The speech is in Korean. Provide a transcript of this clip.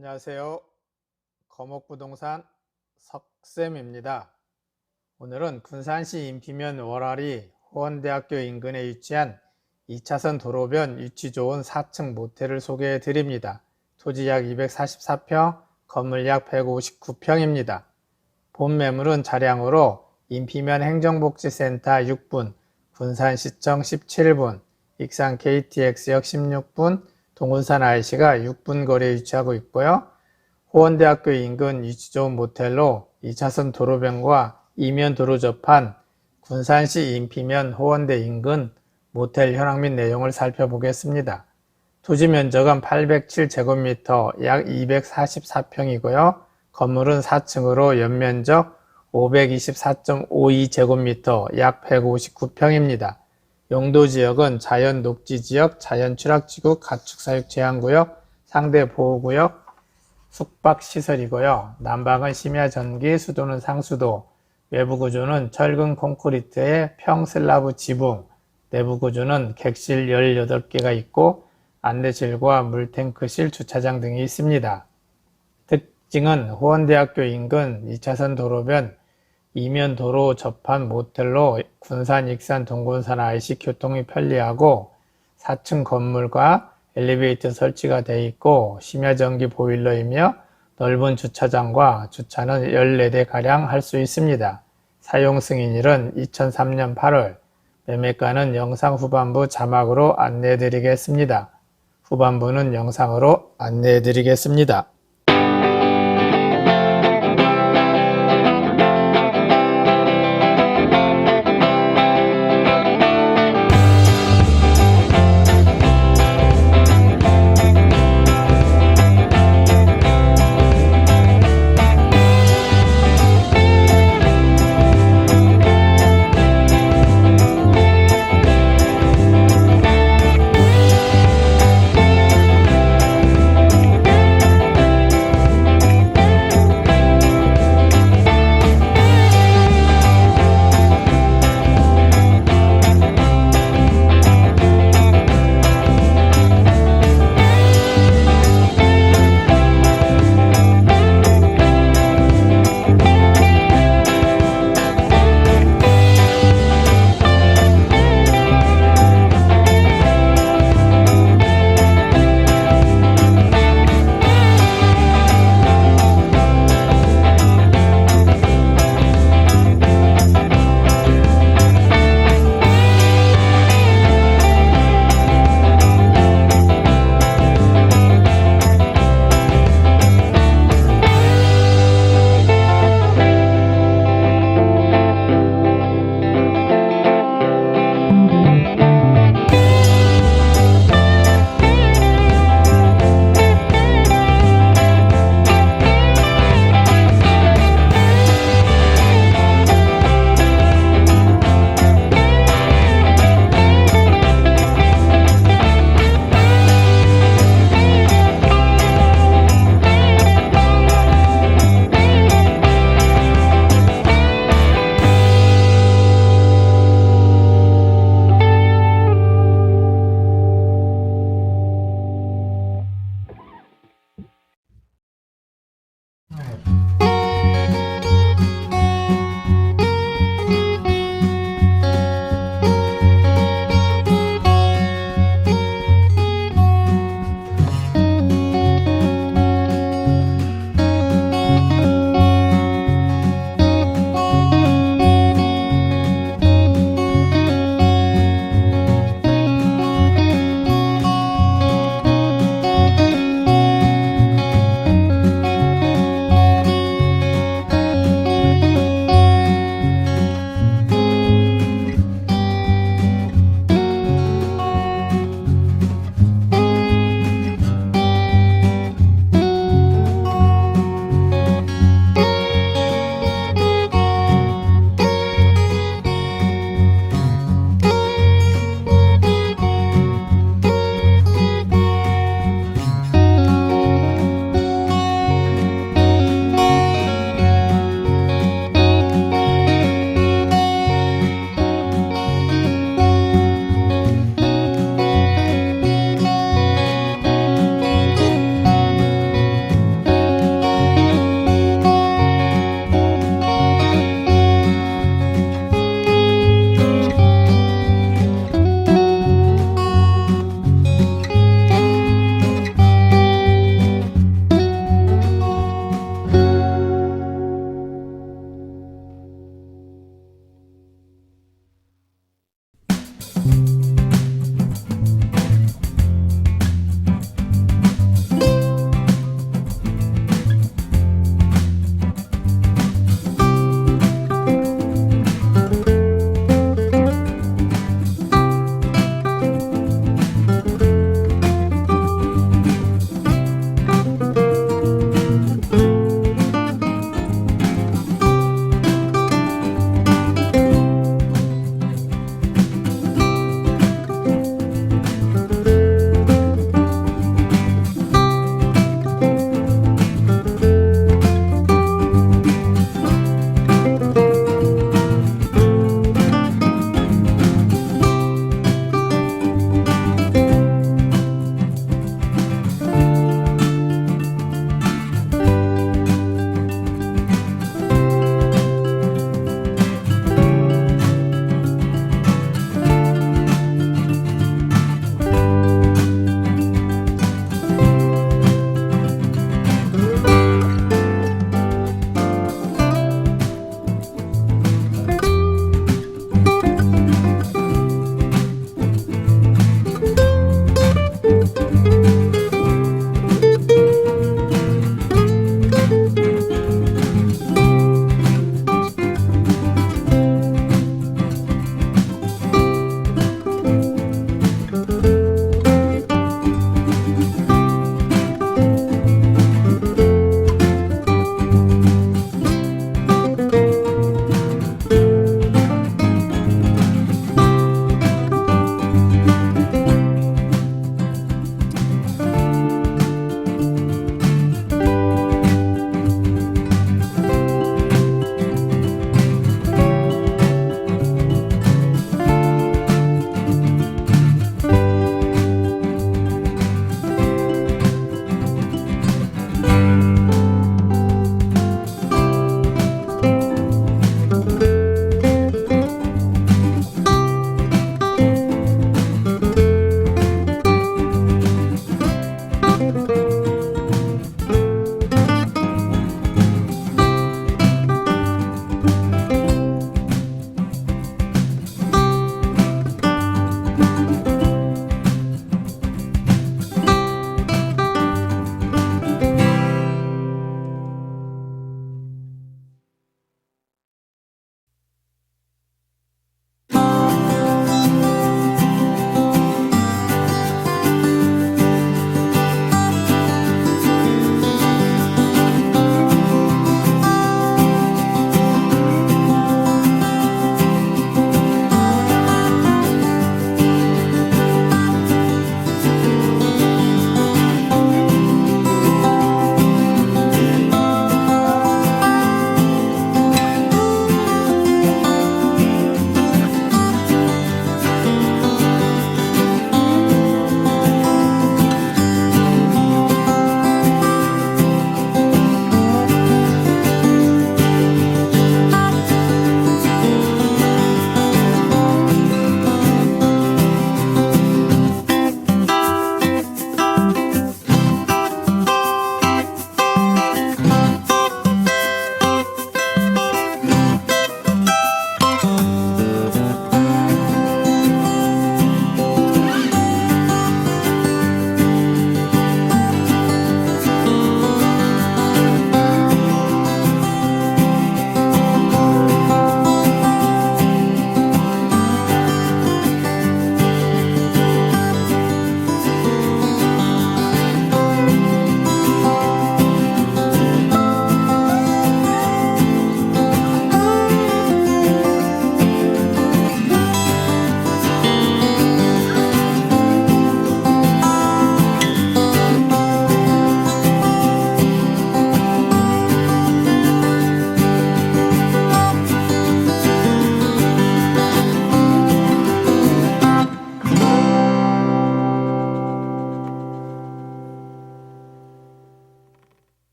안녕하세요. 거목부동산 석쌤입니다. 오늘은 군산시 인피면 월알이 호원대학교 인근에 위치한 2차선 도로변 위치 좋은 4층 모텔을 소개해 드립니다. 토지 약 244평, 건물 약 159평입니다. 본 매물은 차량으로 인피면 행정복지센터 6분, 군산시청 17분, 익산 KTX역 16분, 동군산 IC가 6분 거리에 위치하고 있고요. 호원대학교 인근 위치 좋은 모텔로 2차선 도로변과 이면 도로 접한 군산시 인피면 호원대 인근 모텔 현황 및 내용을 살펴보겠습니다. 토지 면적은 807제곱미터 약 244평이고요. 건물은 4층으로 연면적 524.52제곱미터 약 159평입니다. 용도 지역은 자연 녹지 지역, 자연 추락지구, 가축 사육 제한구역, 상대 보호구역, 숙박 시설이고요. 난방은 심야 전기, 수도는 상수도, 외부 구조는 철근 콘크리트의 평슬라브 지붕, 내부 구조는 객실 18개가 있고 안내실과 물탱크실, 주차장 등이 있습니다. 특징은 호원대학교 인근 2차선 도로변 이면 도로 접한 모텔로 군산, 익산, 동군산 IC 교통이 편리하고 4층 건물과 엘리베이터 설치가 되어 있고 심야 전기 보일러이며 넓은 주차장과 주차는 14대가량 할 수 있습니다. 사용 승인일은 2003년 8월, 매매가는 영상 후반부 자막으로 안내해 드리겠습니다. 후반부는 영상으로 안내해 드리겠습니다.